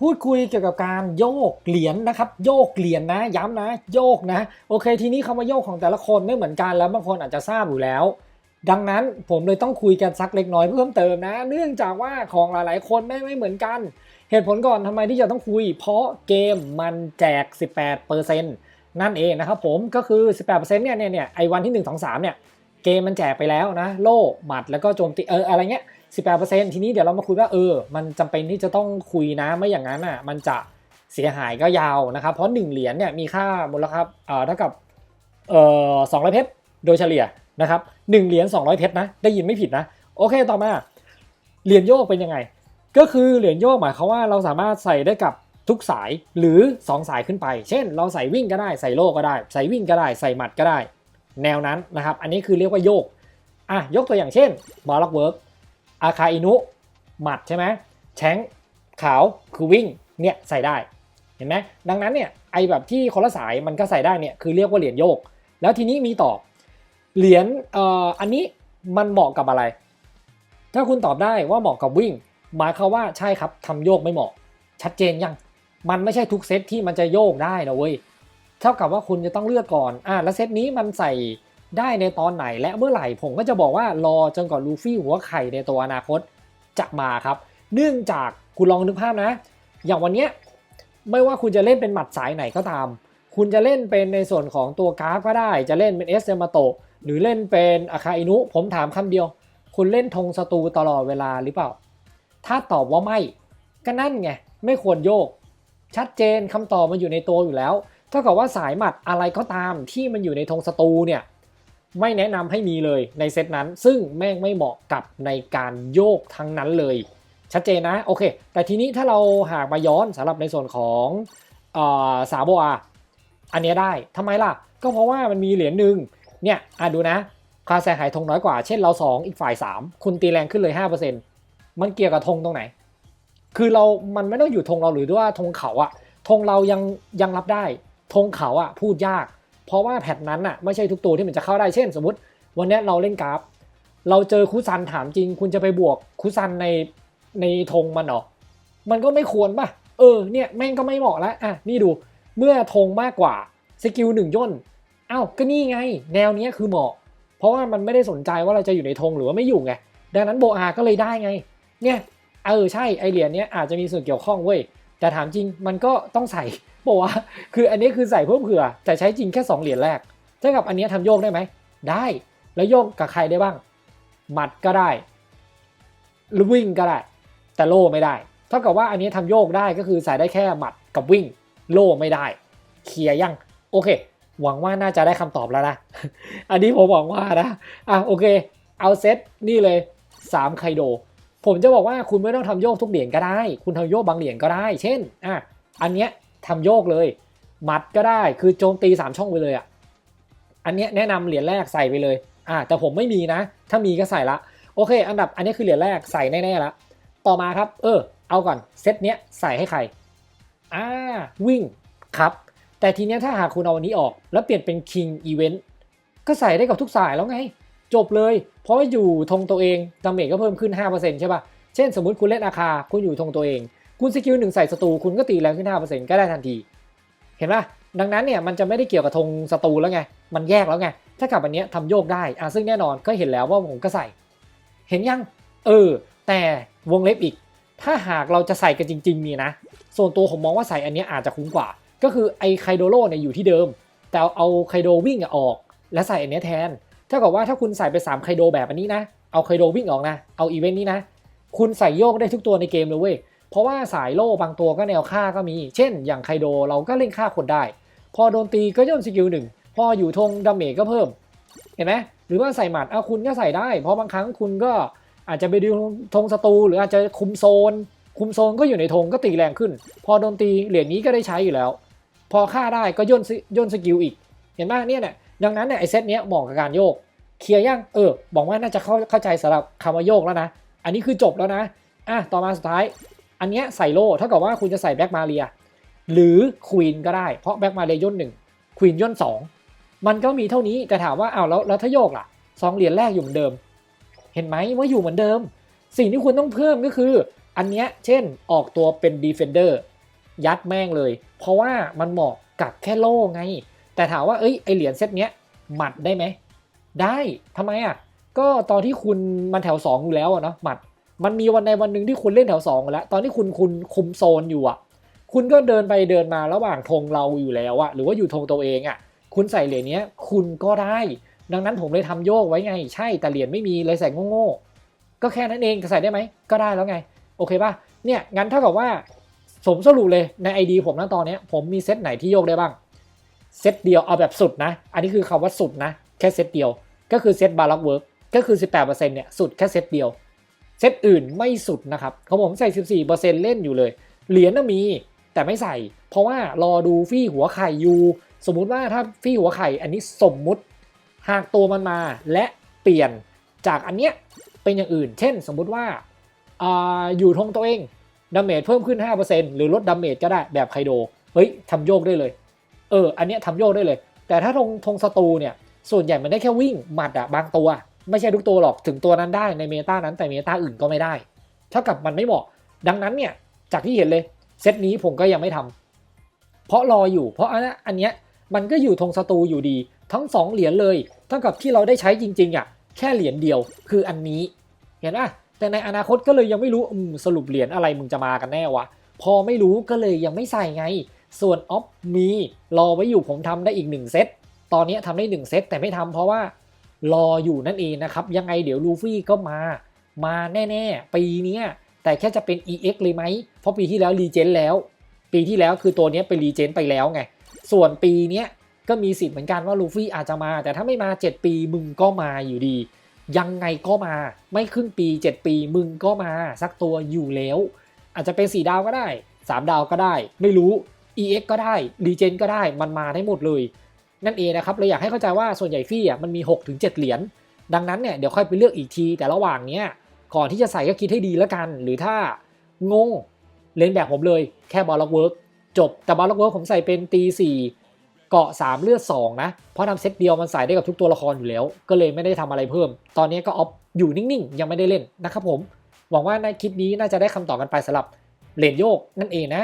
พูดคุยเกี่ยวกับการโยกเหรียญนะครับ โยกเหรียญนะย้ำนะโยกนะ โอเค ทีนี้คำว่าโยกของแต่ละคนไม่เหมือนกันแล้วบางคนอาจจะทราบอยู่แล้ว ดังนั้นผมเลยต้องคุยกันสักเล็กน้อยเพิ่มเติมนะ เนื่องจากว่าของหลายๆ คนไม่ไม่เหมือนกัน เหตุผลก่อนทำไมที่จะต้องคุย เพราะเกมมันแจก 18%นั่นเองนะครับผมก็คือ 18%เนี่ยเนี่ยเนี่ยไอ้วันที่ 1 2 3เนี่ยเกมมันแจกไปแล้วนะ โล่หมัดแล้วก็โจมตีเอออะไรเงี้ย 18%ทีนี้เดี๋ยวเรามาคุยว่าเออ มันจำเป็นที่จะต้องคุยนะไม่อย่างนั้นอะมันจะเสียหายก็ยาวนะครับ เพราะ 1 เหรียญเนี่ยมีค่ามูลค่าเอ่อเท่ากับเอ่อ200เพชรโดยเฉลี่ยนะครับ1เหรียญ200เพชรนะได้ยินไม่ผิดนะ โอเคต่อมาเหรียญโยกเป็นยังไง ก็คือเหรียญโยกหมายความว่าเราสามารถใส่ได้กับทุกสายหรือ 2 สายขึ้นไป เช่น เราใส่วิ่งก็ได้ใส่โลก็ได้ ใส่วิ่งก็ได้ใส่หมัดก็ได้ แนวนั้นนะครับ อันนี้คือเรียกว่าโยกอะยกตัวอย่างเช่นบอลล็อกเวิร์ก อาคาอินุ หมัดใช่ไหมแชงขาวคือวิ่งเนี่ยใส่ได้เห็นไหมดังนั้นเนี่ยไอแบบที่คนละสายมันก็ใส่ได้เนี่ยคือเรียกว่าเหรียญโยก แล้วทีนี้มีต่อเหรียญเอ่ออันนี้มันเหมาะกับอะไร ถ้าคุณตอบได้ว่าเหมาะกับวิ่ง หมายความว่าใช่ครับทำโยกไม่เหมาะ ชัดเจนยังมันไม่ใช่ทุกเซตที่มันจะโยกได้นะเว้ยเท่ากับว่าคุณจะต้องเลือกก่อนอ่าแล้วเซตนี้มันใส่ ได้ในตอนไหนและเมื่อไหร่ผมก็จะบอกว่ารอจนกว่าลูฟี่หัวไข่ในตัวอนาคตจะมาครับ เนื่องจากคุณลองนึกภาพนะ อย่างวันเนี้ยไม่ว่าคุณจะเล่นเป็นหมัดสายไหนก็ตาม คุณจะเล่นเป็นในส่วนของตัวกราฟก็ได้ จะเล่นเป็นเอสเซมาโตหรือเล่นเป็นอาคาอินุ ผมถามคำเดียว คุณเล่นธงศัตรูตลอดเวลาหรือเปล่า ถ้าตอบว่าไม่ก็นั่นไงไม่ควรโยก ชัดเจนคำตอบมันอยู่ในตัวอยู่แล้วเท่ากับว่าสายหมัดอะไรก็ตามที่มันอยู่ในธงศัตรูเนี่ย ไม่แนะนำให้มีเลยในเซตนั้น ซึ่งแม่งไม่เหมาะกับในการโยกทั้งนั้นเลย ชัดเจนนะโอเค แต่ทีนี้ถ้าเราหากมาย้อนสำหรับในส่วนของออสาโบอาอันเนี้ยได้ทำไมล่ะ ก็เพราะว่ามันมีเหรียญหนึ่งเนี่ยอะดูนะค่าแสหายธงน้อยกว่า เช่นเรา 2 อีกฝ่าย 3 คุณตีแรงขึ้นเลย 5%มันเกี่ยวกับธงตรงไหน คือเรา มันไม่ต้องอยู่ธงเราหรือว่าธงเขาอะธงเรายังยังรับได้ ธงเขาอะพูดยาก เพราะว่าแพทนั้นอะไม่ใช่ทุกตัวที่มันจะเข้าได้เช่น สมมติ วันนี้เราเล่นกราฟ เราเจอคุซันถามจริง คุณจะไปบวกคุซันในในธงมันหรอมันก็ไม่ควรป่ะเออเนี่ยแม่งก็ไม่เหมาะแล้วอะนี่ดูเมื่อธงมากกว่าสกิลหนึ่งย่นอ้าวก็นี่ไง แนวเนี้ยคือเหมาะ เพราะว่ามันไม่ได้สนใจว่าเราจะอยู่ในธงหรือว่าไม่อยู่ไงดังนั้นโบอาก็เลยได้ไงเนี่ยเออใช่ไอเหรียญเนี้ยอาจจะมีส่วนเกี่ยวข้องเว้ยแต่ถามจริงมันก็ต้องใส่ บอกว่าคืออันนี้คือใส่เพิ่มเผื่อ แต่ใช้จริงแค่ 2 เหรียญแรกเท่ากับอันนี้ยทำโยกได้ไหม ได้แล้วโยกกับใครได้บ้าง หมัดก็ได้หรือวิ่งก็ได้ แต่โล่ไม่ได้ เท่ากับว่าอันนี้ทำโยกได้ก็คือใส่ได้แค่หมัดกับวิ่ง โล่ไม่ได้ เคลียร์ยังโอเค หวังว่าน่าจะได้คำตอบแล้วนะ อันนี้ผมหวังว่านะอะโอเค เอาเซตนี่เลย3ไคโดผมจะบอกว่าคุณไม่ต้องทำโยกทุกเหรียญก็ได้ คุณทำโยกบางเหรียญก็ได้ เช่นอะอันเนี้ย ทำโยกเลย หมัดก็ได้คือโจมตี 3 ช่องไปเลยอะอันเนี้ยแนะนำเหรียญแรกใส่ไปเลยอะแต่ผมไม่มีนะ ถ้ามีก็ใส่ละโอเค อันดับอันนี้คือเหรียญแรกใส่แน่ๆละต่อมาครับ เออ เอาก่อนเซตเนี้ยใส่ให้ใครอ่าวิ่งครับ แต่ทีเนี้ยถ้าหากคุณเอาอันนี้ออก แล้วเปลี่ยนเป็น King Event ก็ใส่ได้กับทุกสายแล้วไง จบเลย เพราะว่าอยู่ธงตัวเองดาเมจก็เพิ่มขึ้น 5%ใช่ป่ะ เช่นสมมุติคุณเล่นอาคาคุณอยู่ธงตัวเอง คุณสกิลหนึ่งใส่ศัตรูคุณก็ตีแรงขึ้น 5%ก็ได้ทันที เห็นปะดังนั้นเนี่ยมันจะไม่ได้เกี่ยวกับธงศัตรูแล้วไง มันแยกแล้วไง ถ้ากลับอันเนี้ยทำโยกได้อะซึ่งแน่นอนก็เห็นแล้วว่าผมก็ใส่ เห็นยัง เออ แต่วงเล็บอีก ถ้าหากเราจะใส่กันจริงๆนี่นะ ส่วนตัวผมมองว่าใส่อันเนี้ยอาจจะคุ้มกว่า ก็คือไอไคโดโร่เนี่ยอยู่ที่เดิม แต่เอาไคโดวิ่งออก แล้วใส่อันเนี้ยแทนเท่ากับว่าถ้าคุณใส่ไป3ไคโดแบบอันนี้นะ เอาไคโดวิ่งออกนะ เอาอีเวนต์นี้นะ คุณใส่โยกได้ทุกตัวในเกมเลยเว้ย เพราะว่าสายโล่บางตัวก็แนวฆ่าก็มี เช่น อย่างไคโดเราก็เล่นฆ่าคนได้ พอโดนตีก็ย่นสกิลหนึ่งพออยู่ธงดาเมจก็เพิ่ม เห็นไหมหรือว่าใส่หมัดเอาคุณก็ใส่ได้ เพราะบางครั้งคุณก็อาจจะไปดูธงศัตรูหรืออาจจะคุมโซน คุมโซนก็อยู่ในธงก็ตีแรงขึ้น พอโดนตีเหรียญนี้ก็ได้ใช้อยู่แล้ว พอฆ่าได้ก็ย่นซิย่นสกิลอีก เห็นไหมเนี่ยเนี่ยดังนั้นเนี่ยไอเซตเนี้ยเหมาะกับการโยกเคลียร์ยังเออบอกว่าน่าจะเข้าเข้าใจสำหรับคำว่าโยกแล้วนะ อันนี้คือจบแล้วนะอะต่อมาสุดท้าย อันเนี้ยใส่โล่เท่ากับว่าคุณจะใส่แบ็กมาเรียหรือควีนก็ได้เพราะแบ็กมาเรียย่นหนึ่งควีนย่นสองมันก็มีเท่านี้แต่ถามว่าอ้าวแล้วแล้วถ้าโยกล่ะสองเหรียญแรกอยู่เหมือนเดิม เห็นไหมว่าอยู่เหมือนเดิม สิ่งที่คุณต้องเพิ่มก็คือ อันเนี้ยเช่นออกตัวเป็น Defender ยัดแม่งเลย เพราะว่ามันเหมาะกับแค่โล่ไง แต่ถามว่าเอ้ยไอเหรียญเซตเนี้ยหมัดได้ไหมได้ทำไมอะก็ตอนที่คุณมันแถว2อยู่แล้วอะเนาะหมัด มันมีวันในวันหนึ่งที่คุณเล่นแถว2แล้ว ตอนที่คุณคุณคุมโซนอยู่อะ คุณก็เดินไปเดินมาระหว่างธงเราอยู่แล้วอะหรือว่าอยู่ธงตัวเองอะ คุณใส่เหรียญเนี้ย คุณก็ได้ ดังนั้นผมเลยทำโยกไว้ไง ใช่แต่เหรียญไม่มีเลยใส่โง่ๆก็แค่นั้นเองจะใส่ได้ไหมก็ได้แล้วไง โอเคป่ะเนี่ยงั้นเท่ากับว่าสมสรุปเลยใน ID ผมนะตอนเนี้ยผมมีเซตไหนที่โยกได้บ้างเซตเดียวเอาแบบสุดนะ อันนี้คือคำว่าสุดนะ แค่เซตเดียว ก็คือเซตบาร์ล็อกเวิร์กก็คือ 18%เนี่ยสุดแค่เซตเดียว เซตอื่นไม่สุดนะครับของผมใส่ 14%เล่นอยู่เลย เหรียญน่ะมีแต่ไม่ใส่ เพราะว่ารอดูฟี่หัวไข่อยู่ สมมุติว่าถ้าฟี่หัวไข่อันนี้สมมุติ หากตัวมันมาและเปลี่ยนจากอันเนี้ยเป็นอย่างอื่น เช่น สมมุติว่าอาอยู่ทงตัวเองดาเมจเพิ่มขึ้น 5%หรือลดดาเมจก็ได้แบบไคโด เฮ้ยทำโยกได้เลย เออ อันเนี้ยทำโยกได้เลย แต่ถ้าธงธงศัตรูเนี่ย ส่วนใหญ่มันได้แค่วิ่งหมัดอะบางตัว ไม่ใช่ทุกตัวหรอกถึงตัวนั้นได้ในเมตานั้นแต่เมตาอื่นก็ไม่ได้ เท่ากับมันไม่เหมาะ ดังนั้นเนี่ยจากที่เห็นเลยเซตนี้ผมก็ยังไม่ทำเพราะรออยู่ เพราะอันนี้อันเนี้ยมันก็อยู่ธงศัตรูอยู่ดี ทั้ง 2 เหรียญเลยเท่ากับที่เราได้ใช้จริงๆอะแค่เหรียญเดียวคืออันนี้ เห็นป่ะแต่ในอนาคตก็เลยยังไม่รู้สรุปเหรียญอะไรมึงจะมากันแน่วะพอไม่รู้ก็เลยยังไม่ใส่ไง ส่วนออฟมีรอไว้อยู่ผมทำได้อีก1เซตตอนนี้ทำได้1เซตแต่ไม่ทำเพราะว่า รออยู่นั่นเองนะครับ ยังไงเดี๋ยวลูฟี่ก็มา มาแน่ๆ ปีนี้แต่แค่จะเป็น EX เลยไหม เพราะปีที่แล้วรีเจนแล้ว ปีที่แล้วคือตัวนี้ยเป็นรีเจนไปแล้วไง ส่วนปีนี้ก็มีสิทธิ์เหมือนกันว่าลูฟี่อาจจะมา แต่ถ้าไม่มา 7 ปีมึงก็มาอยู่ดี ยังไงก็มา ไม่ครึ่งปี 7 ปีมึงก็มาสักตัวอยู่แล้ว อาจจะเป็น4ดาวก็ได้ 3 ดาวก็ได้ ไม่รู้ EX ก็ได้รีเจนก็ได้มันมาได้หมดเลย นั่นเองนะครับเลยอยากให้เข้าใจว่าส่วนใหญ่ฟี่อะมันมี 6-7 เหรียญดังนั้นเนี่ยเดี๋ยวค่อยไปเลือกอีกที แต่ระหว่างเนี้ยก่อนที่จะใส่ก็คิดให้ดีแล้วกัน หรือถ้างงเล่นแบบผมเลยแค่บอลล็อกเวิร์กจบแต่บอลล็อกเวิร์กผมใส่เป็นตีสี่เกาะ 3 เลือด 2 นะ เพราะทำเซตเดียวมันใส่ได้กับทุกตัวละครอยู่แล้ว ก็เลยไม่ได้ทำอะไรเพิ่ม ตอนนี้ก็ออฟอยู่นิ่งๆ ยังไม่ได้เล่นนะครับผม หวังว่าในคลิปนี้น่าจะได้คำตอบกันไปสำหรับเหรียญโยกนั่นเองนะ